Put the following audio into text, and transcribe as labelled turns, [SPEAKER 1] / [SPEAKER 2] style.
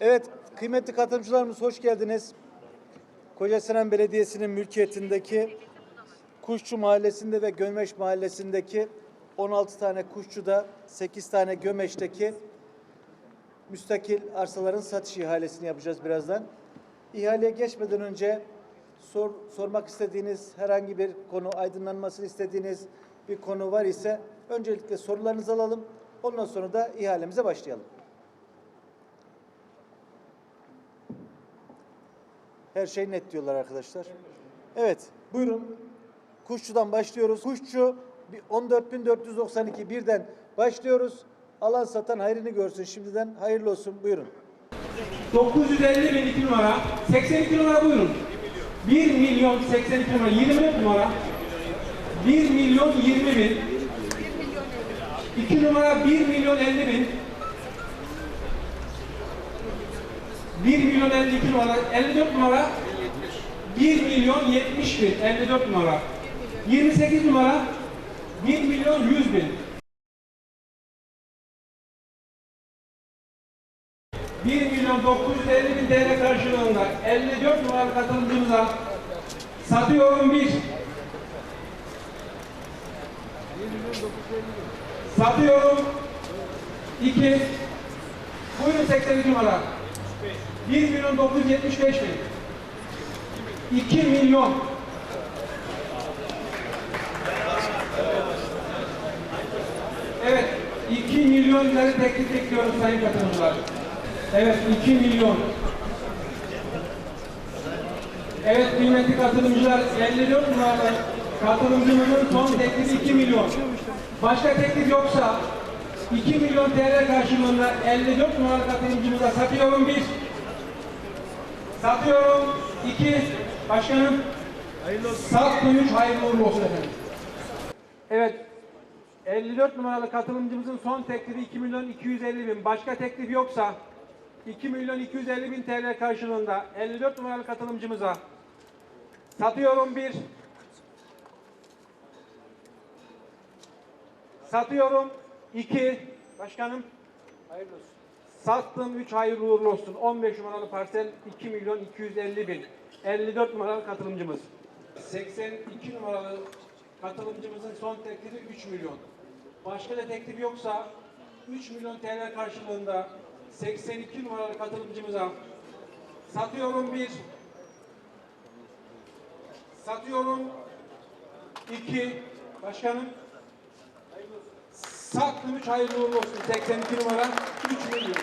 [SPEAKER 1] Evet, kıymetli katılımcılarımız hoş geldiniz. Kocasinan Belediyesi'nin mülkiyetindeki Kuşçu Mahallesi'nde ve Gömeş Mahallesi'ndeki 16 tane Kuşçu'da 8 tane Gömeş'teki müstakil arsaların satış ihalesini yapacağız birazdan. İhaleye geçmeden önce sor, sormak istediğiniz herhangi bir konu, aydınlanmasını istediğiniz bir konu var ise öncelikle sorularınızı alalım. Ondan sonra da ihalemize başlayalım. Her şey net diyorlar arkadaşlar. Evet, buyurun. Kuşçu'dan başlıyoruz. Kuşçu 14.492 birden başlıyoruz. Alan satan hayrını görsün şimdiden. Hayırlı olsun. Buyurun.
[SPEAKER 2] 950 bin 2 numara. 82 numara buyurun. 1 milyon 82 numara. 20 numara. 1 milyon 20 bin. 2 numara 1 milyon 50 bin. 1 milyon 52 numara. 54 numara. 1 milyon 70 bin. 54 numara. 28 numara. 1 milyon 100 bin. 1 milyon 950 bin TL karşılığında 54 numaralı katılımcımıza satıyorum bir. Satıyorum iki. Buyurun 82 numara. 1 milyon 975 bin. 2 milyon. Evet, 2 milyon lira teklif bekliyoruz sayın katılımcılar. Evet, 2 milyon. Evet kıymetli katılımcılar, 54 numaralı katılımcımızın son teklifi 2 milyon. Başka teklif yoksa 2 milyon TL karşılığında 54 numaralı katılımcımıza satıyorum bir. Satıyorum iki. Başkanım. Hayırlı olsun. Sattım üç. Hayırlı uğurlu olsun efendim. Evet. 54 numaralı katılımcımızın son teklifi 2 milyon 250 bin. Başka teklif yoksa 2 milyon 250 bin TL karşılığında 54 numaralı katılımcımıza satıyorum bir. Satıyorum iki. Başkanım. Hayırlı olsun. Sattım 3 hayırlı uğurlu olsun. 15 numaralı parsel 2 milyon 250 bin. 54 numaralı katılımcımız. 82 numaralı katılımcımızın son teklifi 3 milyon. Başka da teklif yoksa 3 milyon TL karşılığında 82 numaralı katılımcımıza satıyorum bir. Satıyorum iki. Başkanım. Sattım 3 hayırlı olsun. 82 numara 3 milyon.